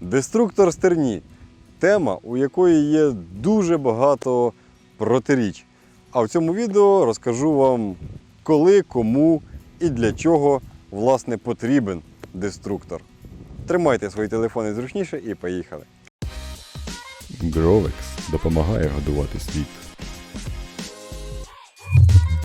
Деструктор стерні тема, у якої є дуже багато протиріч. А в цьому відео розкажу вам, коли, кому і для чого власне потрібен деструктор. Тримайте свої телефони зручніше і поїхали. Гровекс допомагає годувати світ.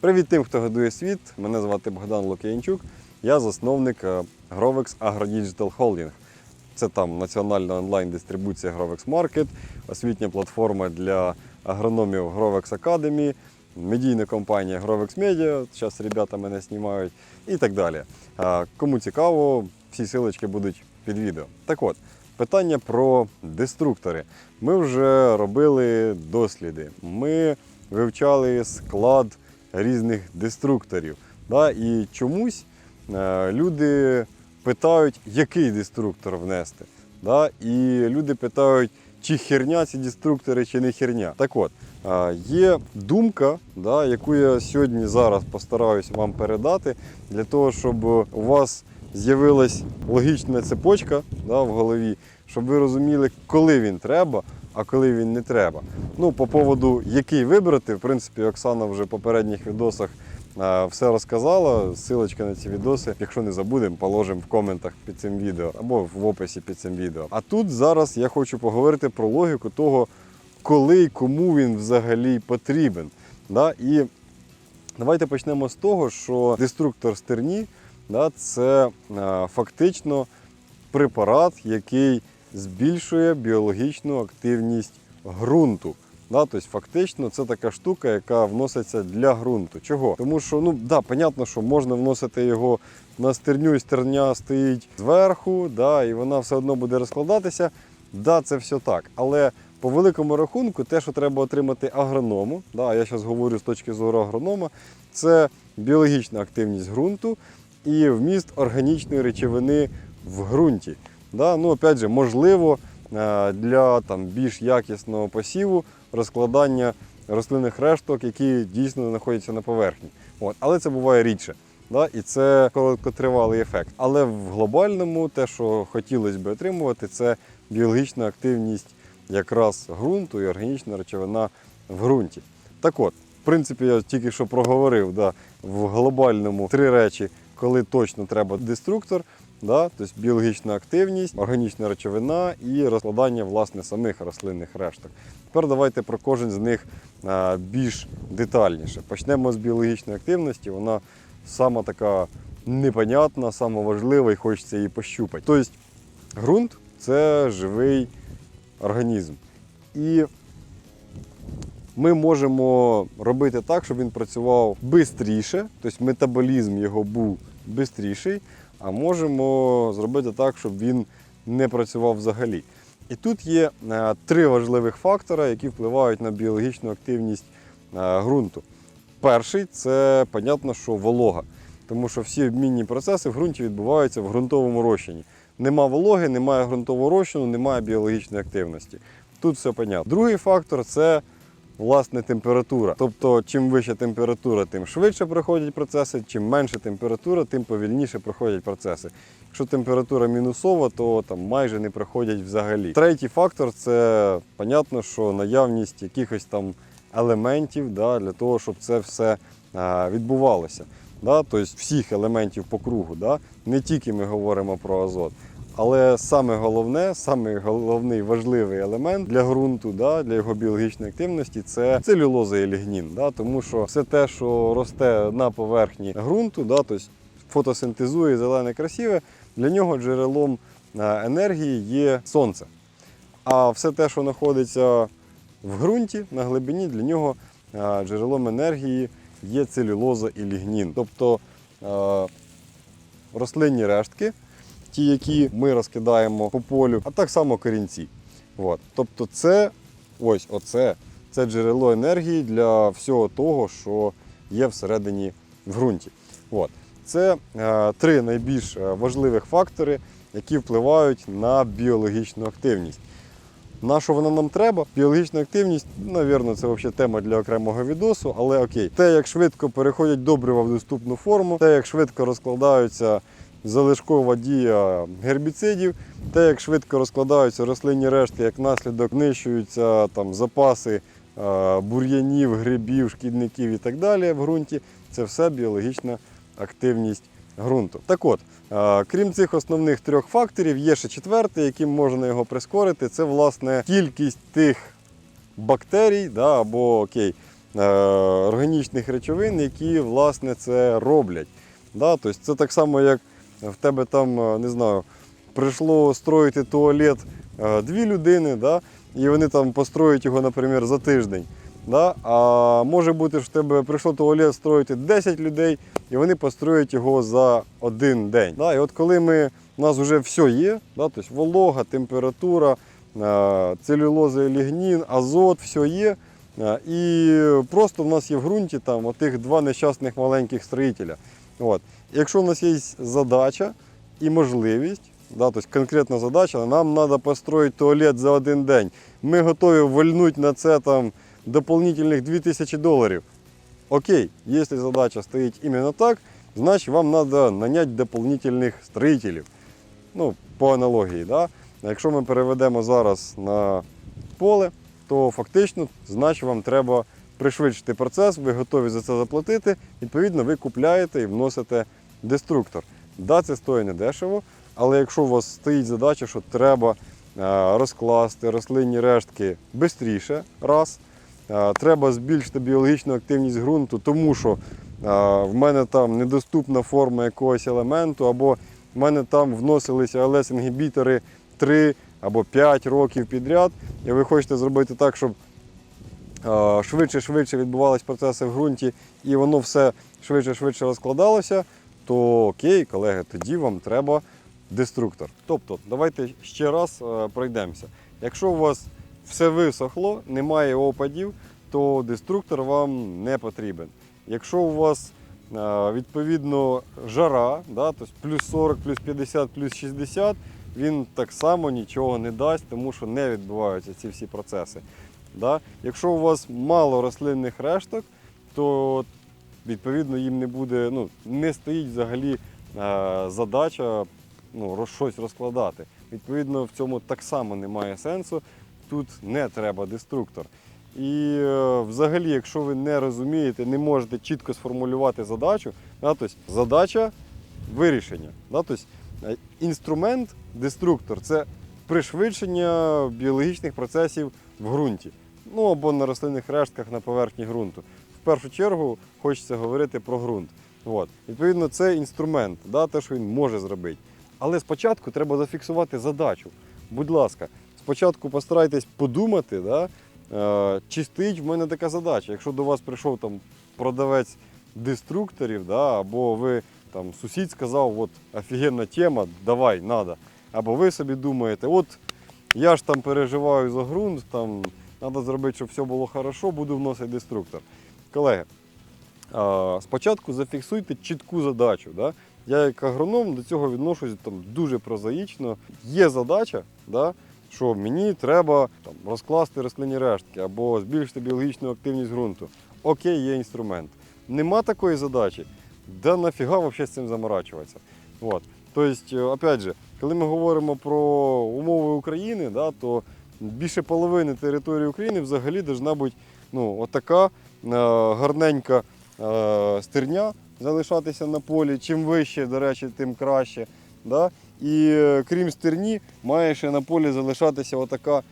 Привіт тим, хто годує світ. Мене звати Богдан Лук'янчук. Я засновник е, Grovex AgroDigital Holding. Це там національна онлайн-дистрибуція Grovex Market, освітня платформа для агрономів Grovex Academy, медійна компанія Grovex Media, зараз ребята мене знімають і так далі. Кому цікаво, всі силочки будуть під відео. Так от, питання про деструктори. Ми вже робили досліди. Ми вивчали склад різних деструкторів. Да? І чомусь е, люди питають, який деструктор внести. Да? І люди питають, чи херня ці деструктори, чи не херня. Так от, є думка, да, яку я сьогодні зараз постараюсь вам передати, для того, щоб у вас з'явилась логічна цепочка да, в голові, щоб ви розуміли, коли він треба, а коли він не треба. Ну, по поводу, який вибрати, в принципі, Оксана вже в попередніх відосах все розказала. Силочка на ці відоси, якщо не забудемо, положимо в коментах під цим відео або в описі під цим відео. А тут зараз я хочу поговорити про логіку того, коли і кому він взагалі потрібен. Да? І давайте почнемо з того, що деструктор стерні да, це фактично препарат, який збільшує біологічну активність ґрунту. Да, тобто, фактично, це така штука, яка вноситься для ґрунту. Чого? Тому що, ну да, понятно, що можна вносити його на стерню, і стерня стоїть зверху, да, і вона все одно буде розкладатися. Да, це все так. Але по великому рахунку, те, що треба отримати агроному, да, я зараз говорю з точки зору агронома, це біологічна активність ґрунту і вміст органічної речовини в ґрунті. Да? Ну, опять же, можливо, е, для там, більш якісного посіву розкладання рослинних решток, які дійсно знаходяться на поверхні. От. Але це буває рідше. Да? І це короткотривалий ефект. Але в глобальному те, що хотілося б отримувати, це біологічна активність якраз ґрунту і органічна речовина в ґрунті. Так от, в принципі, я тільки що проговорив да, в глобальному три речі, коли точно треба деструктор. Да? Тобто біологічна активність, органічна речовина і розкладання власне самих рослинних решток. Тепер давайте про кожен з них а, більш детальніше. Почнемо з біологічної активності. Вона сама така непонятна, сама важлива і хочеться її пощупати. Тобто ґрунт це живий організм. І ми можемо робити так, щоб він працював швидше, тобто метаболізм його був швидший, а можемо зробити так, щоб він не працював взагалі. І тут є е, три важливих фактора, які впливають на біологічну активність е, ґрунту. Перший це, понятно, що волога, тому що всі обмінні процеси в ґрунті відбуваються в ґрунтовому розчині. Нема вологи, немає ґрунтового розчину, немає біологічної активності. Тут все понятно. Другий фактор це власне температура. Тобто, чим вища температура, тим швидше проходять процеси, чим менша температура, тим повільніше проходять процеси. Якщо температура мінусова, то там майже не проходять взагалі. Третій фактор це понятно, що наявність якихось там елементів да, для того, щоб це все відбувалося. Да? Тобто всіх елементів по кругу. Да? Не тільки ми говоримо про азот. Але саме головне, саме головний важливий елемент для ґрунту, да, для його біологічної активності це целюлоза і лігнін. Да, тому що все те, що росте на поверхні ґрунту, да, тобто фотосинтезує зелене красиве, для нього джерелом е, енергії є сонце. А все те, що знаходиться в ґрунті на глибині, для нього е, джерелом енергії є целюлоза і лігнін. Тобто е, рослинні рештки, ті, які ми розкидаємо по полю, а так само корінці. От. Тобто, це ось оце, це джерело енергії для всього того, що є всередині в ґрунті. От. Це е, три найбільш е, важливих фактори, які впливають на біологічну активність. На що вона нам треба? Біологічна активність, навірно, це взагалі тема для окремого відосу, але окей. Те, як швидко переходять добрива в доступну форму, те, як швидко розкладаються залишкова дія гербіцидів, те, як швидко розкладаються рослинні решти, як наслідок нищуються там, запаси е, бур'янів, грибів, шкідників і так далі в ґрунті, це все біологічна активність ґрунту. Так от, е, крім цих основних трьох факторів, є ще четвертий, яким можна його прискорити. Це власне кількість тих бактерій да, або окей, е, органічних речовин, які власне це роблять. Да? Тобто це так само, як в тебе там, е, не знаю, прийшло строїти туалет е, дві людини, да? і вони там построять його, наприклад, за тиждень. Да? А може бути, що в тебе прийшло туалет строїти 10 людей, і вони построять його за один день. Да? І от коли ми, у нас вже все є, да? тобто волога, температура, е, целюлоза, лігнін, азот, все є. І просто в нас є в ґрунті там отих два нещасних маленьких строїтеля. От. Якщо в нас є задача і можливість, да, тобто конкретна задача, нам треба построїти туалет за один день. Ми готові вольнути на це там дополнительних 2000 доларів. Окей, якщо задача стоїть іменно так, значить вам треба наняти дополнительних строїтелів. Ну, по аналогії. Да? Якщо ми переведемо зараз на поле, то фактично, значить вам треба пришвидшити процес, ви готові за це заплатити. Відповідно, ви купляєте і вносите деструктор. Да, це стоїть недешево, але якщо у вас стоїть задача, що треба е, розкласти рослинні рештки швидше, раз, е, треба збільшити біологічну активність ґрунту, тому що е, в мене там недоступна форма якогось елементу, або в мене там вносилися ЛС-інгібітори 3 або 5 років підряд, і ви хочете зробити так, щоб швидше-швидше відбувалися процеси в ґрунті, і воно все швидше-швидше розкладалося, то окей, колеги, тоді вам треба деструктор. Тобто, давайте ще раз е, пройдемося. Якщо у вас все висохло, немає опадів, то деструктор вам не потрібен. Якщо у вас е, відповідно жара, да, тобто плюс 40, плюс 50, плюс 60, він так само нічого не дасть, тому що не відбуваються ці всі процеси. Да? Якщо у вас мало рослинних решток, то відповідно їм не буде, ну, не стоїть взагалі е, задача ну, щось розкладати. Відповідно, в цьому так само немає сенсу. Тут не треба деструктор. І е, взагалі, якщо ви не розумієте, не можете чітко сформулювати задачу, да, тобто задача вирішення. Да, тобто, е, інструмент деструктор це пришвидшення біологічних процесів в ґрунті. Ну або на рослинних рештках на поверхні ґрунту. Першу чергу хочеться говорити про ґрунт. От. Відповідно, це інструмент, да, те, що він може зробити. Але спочатку треба зафіксувати задачу. Будь ласка, спочатку постарайтесь подумати, да, е, чи стоїть в мене така задача. Якщо до вас прийшов там продавець деструкторів, да, або ви там сусід сказав, от офігенна тема, давай, надо. Або ви собі думаєте, от я ж там переживаю за ґрунт, там треба зробити, щоб все було хорошо, буду вносити деструктор. Колеги, спочатку зафіксуйте чітку задачу. Да? Я як агроном до цього відношусь там, дуже прозаїчно. Є задача, да, що мені треба там, розкласти рослинні рештки або збільшити біологічну активність ґрунту. Окей, є інструмент. Нема такої задачі, да нафіга взагалі з цим заморачуватися. От. Тобто, е, опять же, коли ми говоримо про умови України, да, то більше половини території України взагалі повинна бути ну, отака гарненька е, стерня залишатися на полі. Чим вище, до речі, тим краще. Да? І е, крім стерні, має ще на полі залишатися отака е,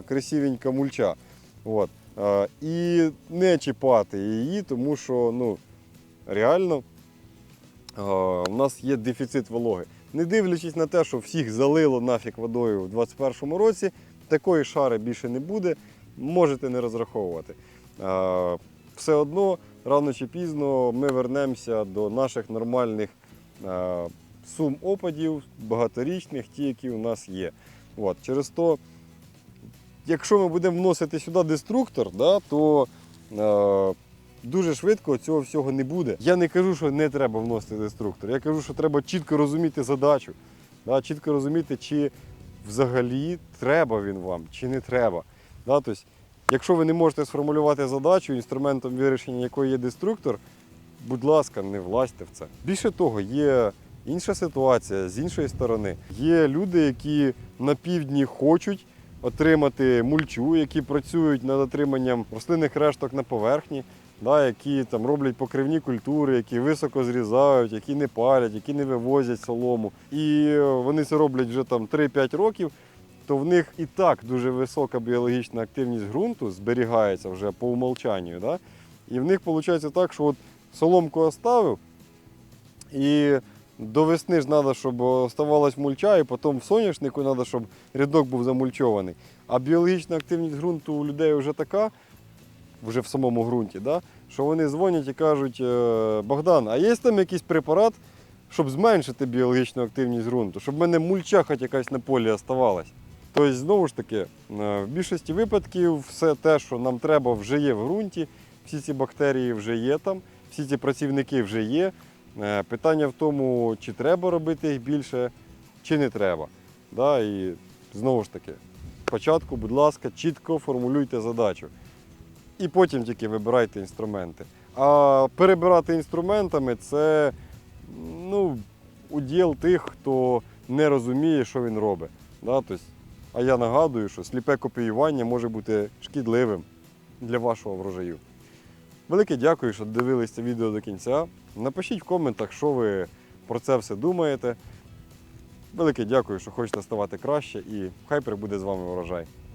красивенька мульча. От. Е, і не чіпати її, тому що ну, реально е, у нас є дефіцит вологи. Не дивлячись на те, що всіх залило нафіг водою у 2021 році, такої шари більше не буде, можете не розраховувати. Все одно, рано чи пізно, ми вернемося до наших нормальних сум опадів, багаторічних, ті, які у нас є. От. Через то, якщо ми будемо вносити сюди деструктор, да, то е, дуже швидко цього всього не буде. Я не кажу, що не треба вносити деструктор. Я кажу, що треба чітко розуміти задачу, да, чітко розуміти, чи взагалі треба він вам, чи не треба. Да, тобто, якщо ви не можете сформулювати задачу, інструментом вирішення якої є деструктор, будь ласка, не влазьте в це. Більше того, є Інша ситуація з іншої сторони. Є люди, які на півдні хочуть отримати мульчу, які працюють над отриманням рослинних решток на поверхні, да, які там роблять покривні культури, які високо зрізають, які не палять, які не вивозять солому. І вони це роблять вже там 3-5 років. То в них і так дуже висока біологічна активність ґрунту зберігається вже по умолчанню. Да? І в них виходить так, що от соломку оставив, і до весни ж треба, щоб оставалась мульча, і потім в соняшнику треба, щоб рядок був замульчований. А біологічна активність ґрунту у людей вже така, вже в самому ґрунті, да? що вони дзвонять і кажуть, «Е, Богдан, а є там якийсь препарат, щоб зменшити біологічну активність ґрунту, щоб в мене мульча хоч якась на полі оставалась. Тобто, знову ж таки, е, в більшості випадків все те, що нам треба, вже є в ґрунті, всі ці бактерії вже є там, всі ці працівники вже є. Е, Питання в тому, чи треба робити їх більше, чи не треба. Да? І знову ж таки, спочатку, будь ласка, чітко формулюйте задачу. І потім тільки вибирайте інструменти. А перебирати інструментами це ну, уділ тих, хто не розуміє, що він робить. Да? Тобто, а я нагадую, що сліпе копіювання може бути шкідливим для вашого врожаю. Велике дякую, що дивилися відео до кінця. Напишіть в коментах, що ви про це все думаєте. Велике дякую, що хочете ставати краще, і хай прибуде з вами врожай.